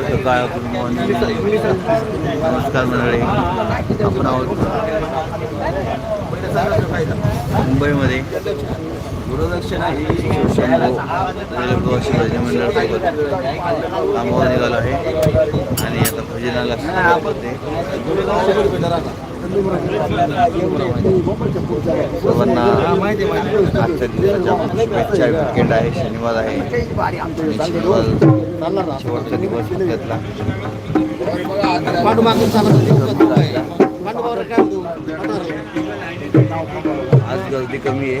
सकाळ good morning नमस्कार मंडळी. आपण आहोत मुंबईमध्ये. गुरुदक्षिणा ही शिवशंभू शिवाजी मंडळासोबत कामावर निघालो आहे. आणि आता भजनाला सुरुवात सर्वांना आजच्या दिवसाच्या शुभेच्छा. विकेंड आहे शनिवार आहे शनिवार शेवटचा दिवस घेतला आज गर्दी कमी आहे.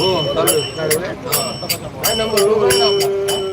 हा हा हे बघा आज या तेच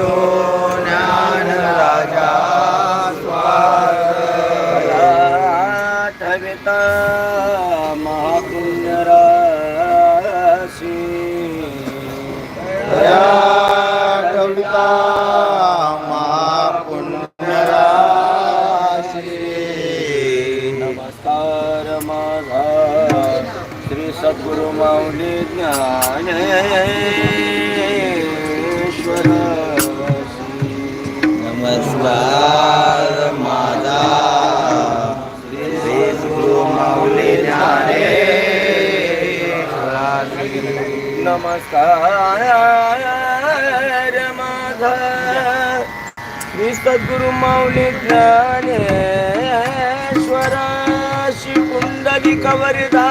Santo. नमस्कार माझा. श्री सद्गुरु माऊली ज्ञानेश्वरा श्री कुंडली कवरदा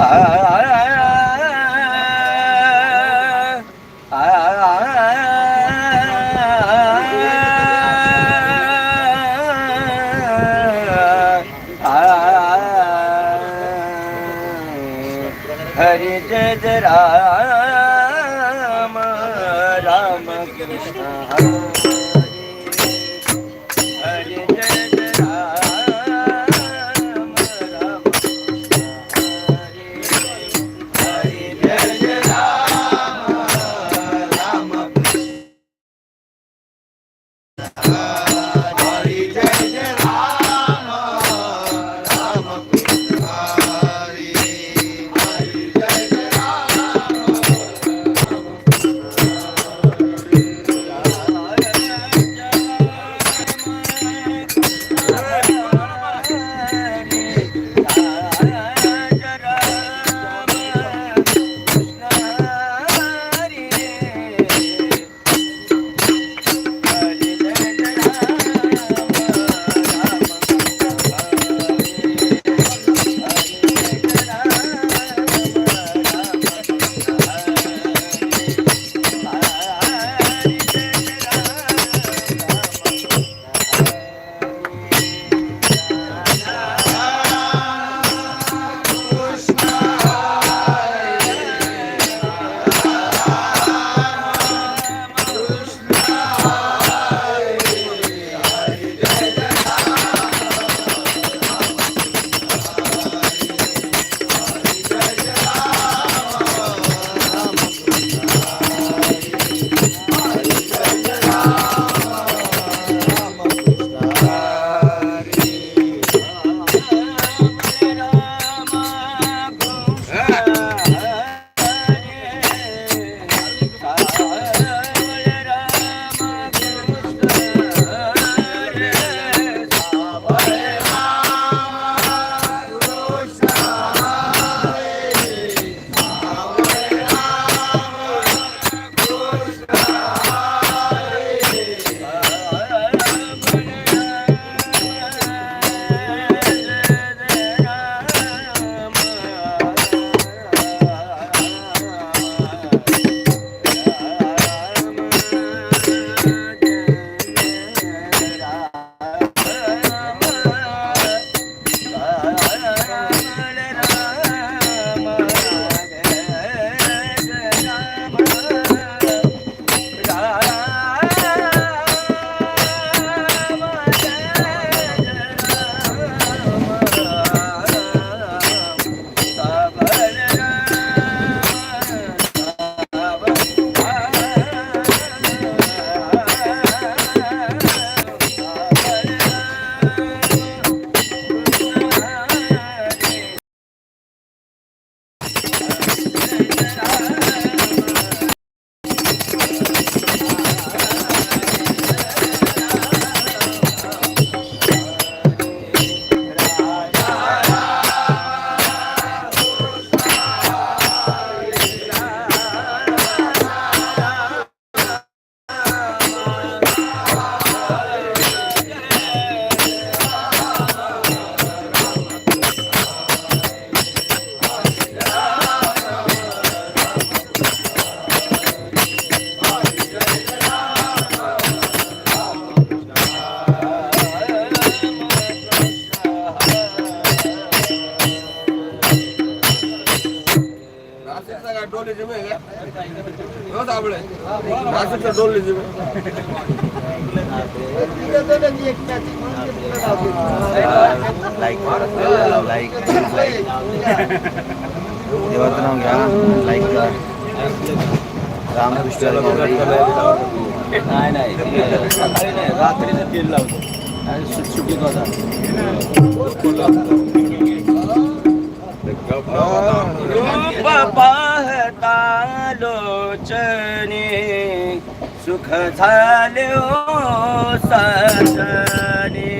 आहे लाईक करा लाईक लाईक देवाचं नाव घ्या लाईक करा। रामकृष्ण माऊली नाही नाही ते सकाळी नाही रात्रीचं तेल लावतो आणि सुटसुटीत होता रूप पाहता लोचने सुख झाले सजने। आ,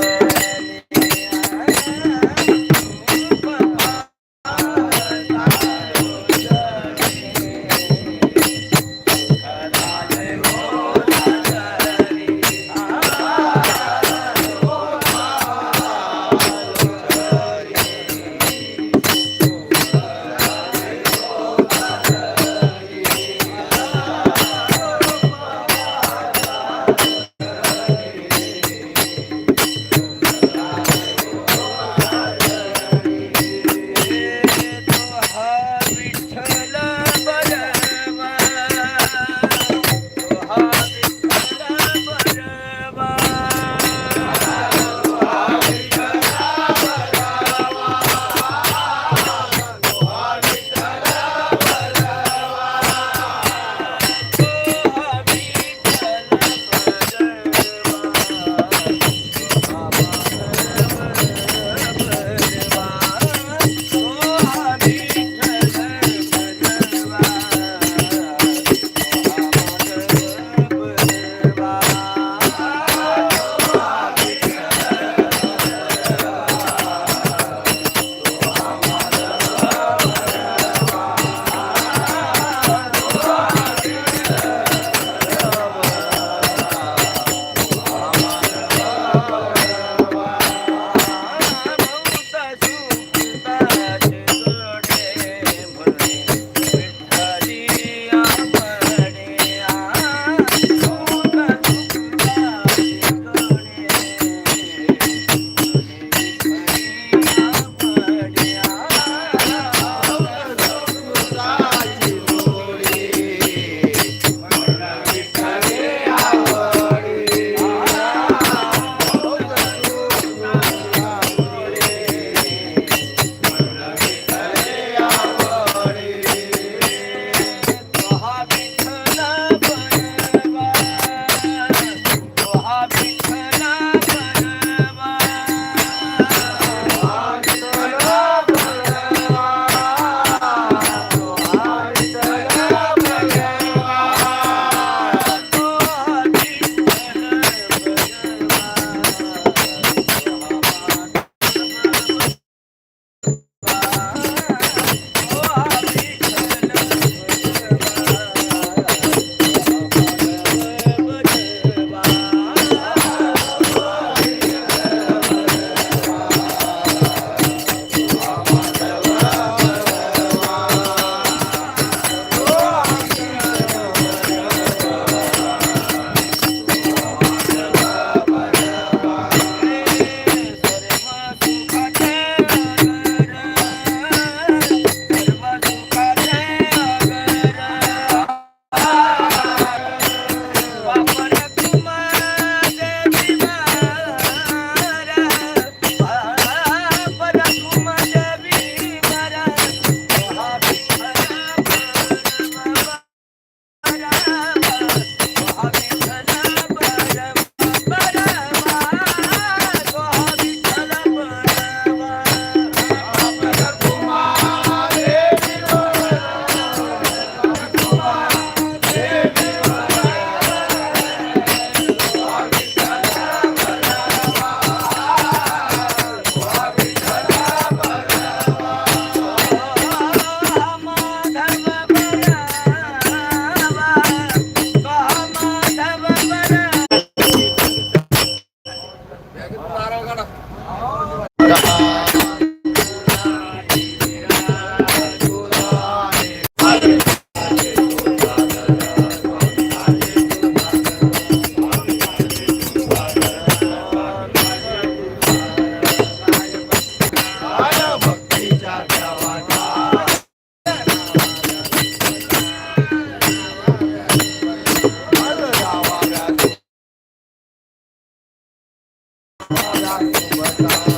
बता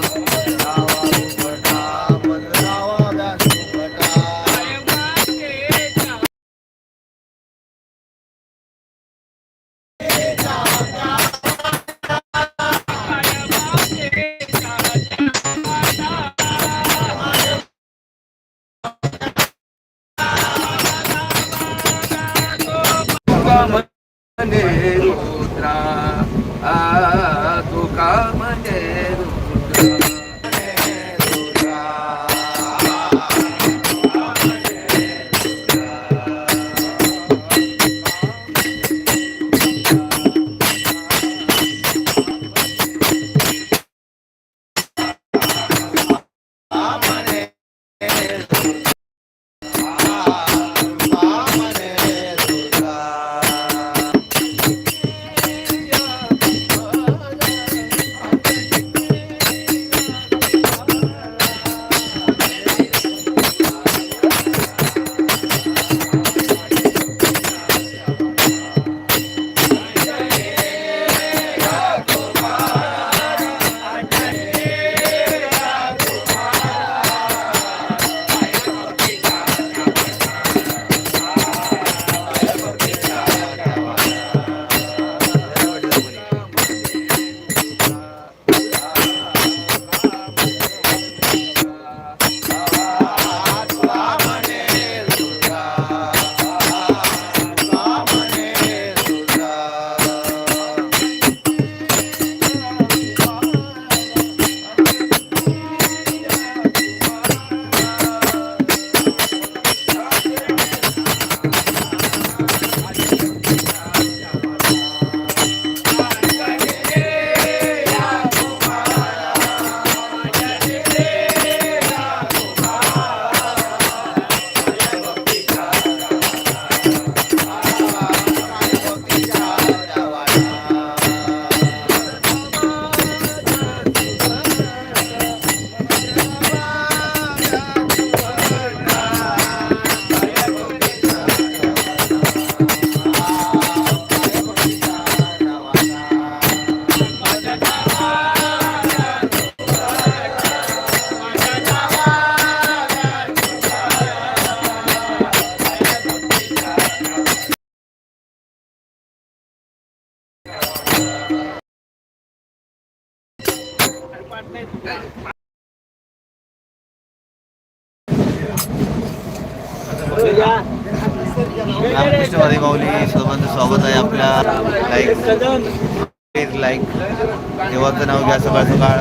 देवाचं नाव घ्या सकाळ सकाळ.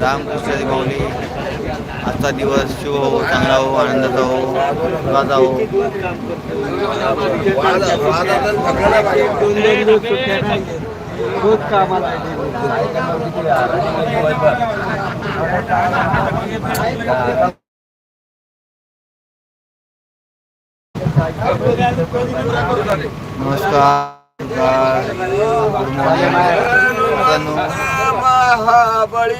रामकृष्ण माऊली आजचा दिवस शुभ हो चांगला हो आनंदाचा हो माझा हो. रोज कामाला नमस्कार. Good morning Mahabali.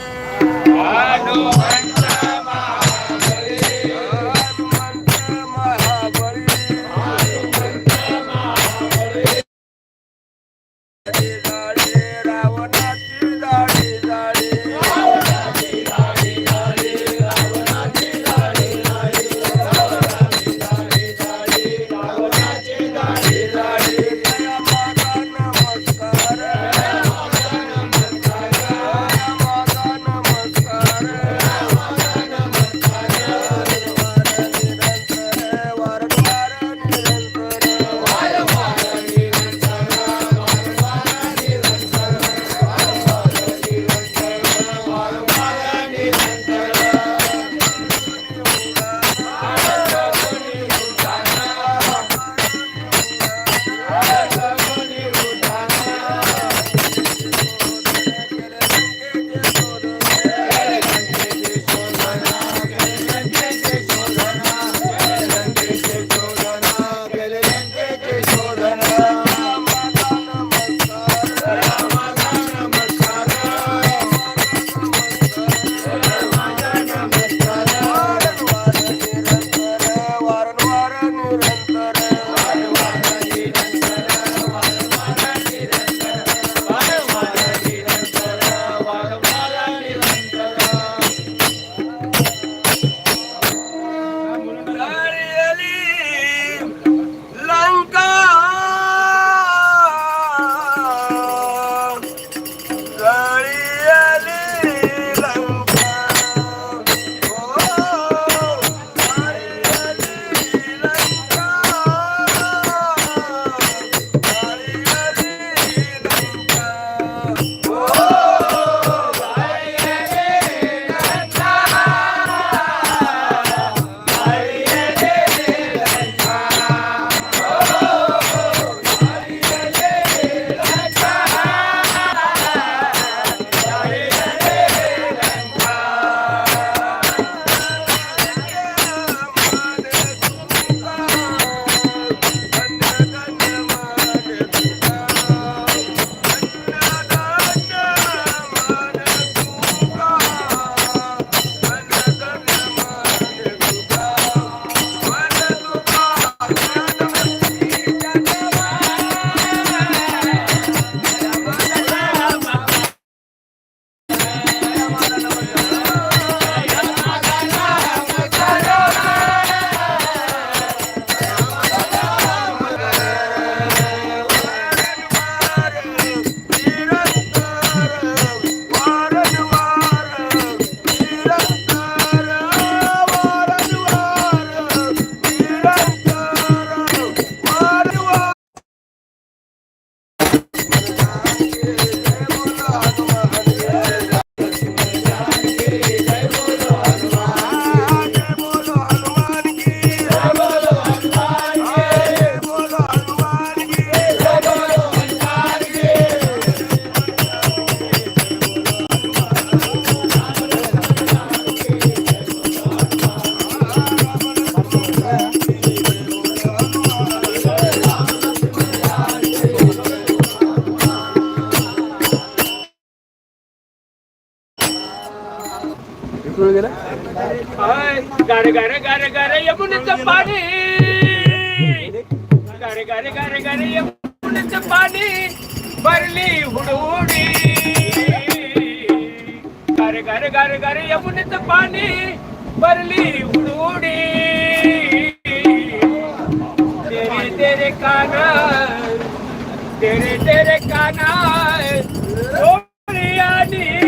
Gloria need.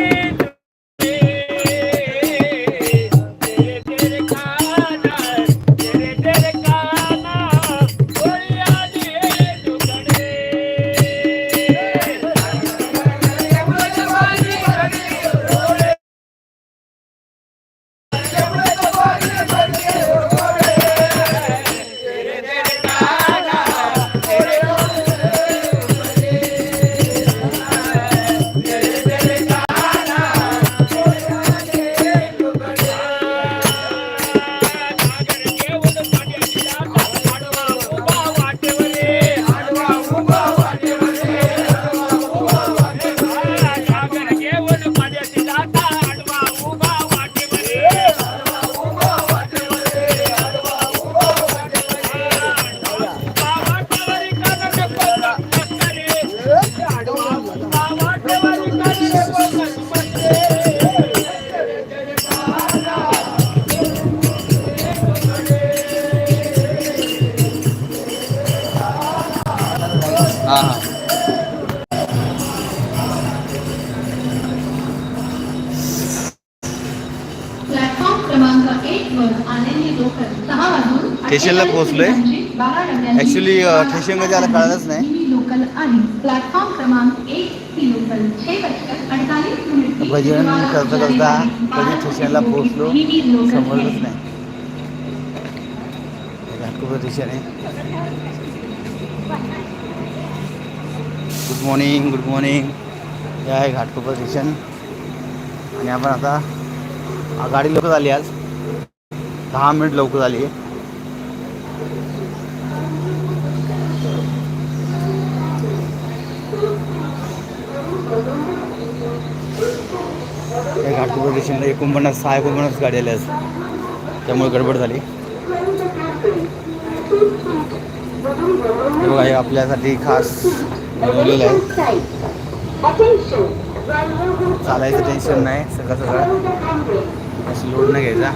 छे बजकर अडतालीस मिनिट की भजन करता करता कधी बजे पोहोचलो? समजलंच. नाही. घाटकोपर स्टेशन आहे गुड मॉर्निंग गुड मॉर्निंग हे आहे घाटकोपर स्टेशन आणि आपण आता गाडी लवकर आली आज. दहा मिनिट लवकर आली. आहे या एकोणपन्नास सहा एकोणपन्नास गाडी आल्या त्यामुळे गडबड झाली. हे बघा हे आपल्यासाठी खास बनवलेलं आहे. चालायचं टेन्शन नाही सगळं सगळं. असं लोड नाही घ्यायचा.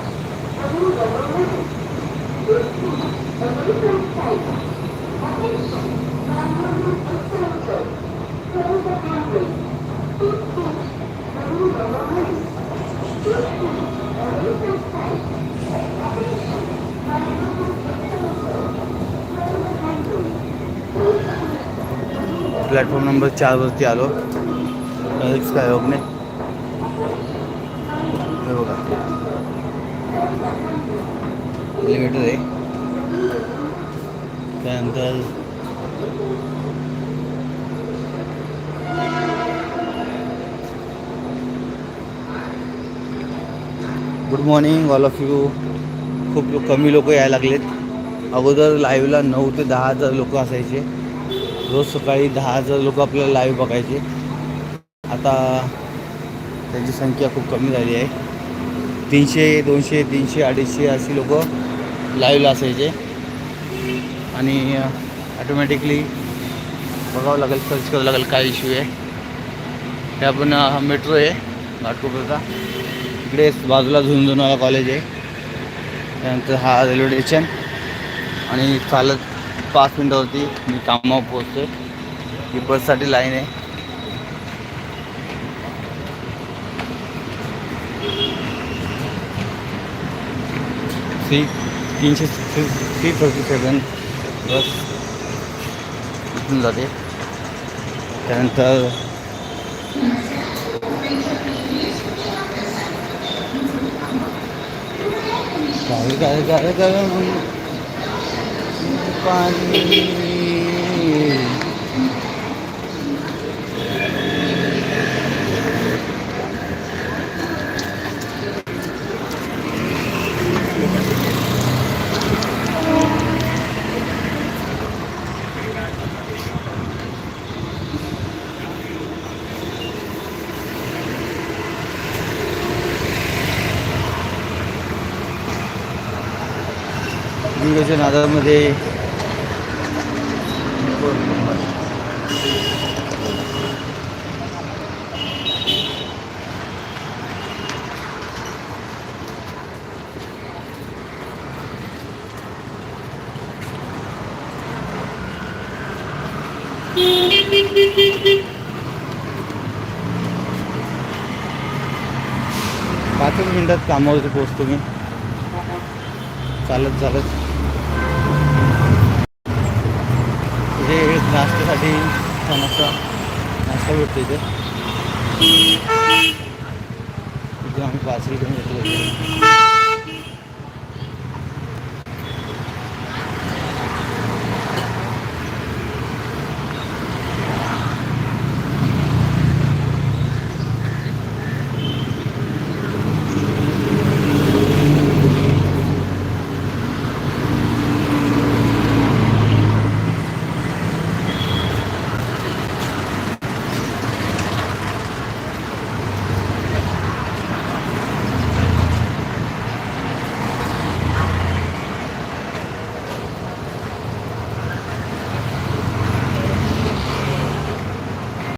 प्लॅटफॉर्म नंबर चारवरती आलो. स्काय वॉकने हे बघा. एलिव्हेटर आहे. त्यानंतर good morning all of you खूप लो- कमी लोक यायला लागलेत. अगोदर लाईव्हला नऊ ते दहा हजार लोक असायचे. रोज सकाळी दहा हजार लोक आपल्याला लाईव्ह बघायचे. आता त्याची संख्या खूप कमी झाली आहे. तीनशे दोनशे तीनशे अडीचशे अशी लोक लाईव्हला असायचे. आणि ॲटोमॅटिकली बघावं लागेल सर्च करावं लागेल काय इश्यू आहे. हे आपण हा मेट्रो आहे घाटकोपरचा. इकडे बाजूला झुंझुनवाला कॉलेज आहे. त्यानंतर हा रेल्वे स्टेशन आणि चालत पाच मिनटावरती मी कामावर पोहोचतो ही बससाठी लाईन आहे. सी तीनशे थ्री थर्टी सेवन बस इथून जाते. त्यानंतर काय काय काय काय पाणी एकमेकांच्या नादामध्ये पाचच मिनिटात कामावरती पोहोचतो मी. चालत चालत. नाश्त्यासाठी छान असा नाश्ता भेटतो इथे. इथे आम्ही पार्सल घेऊन येतो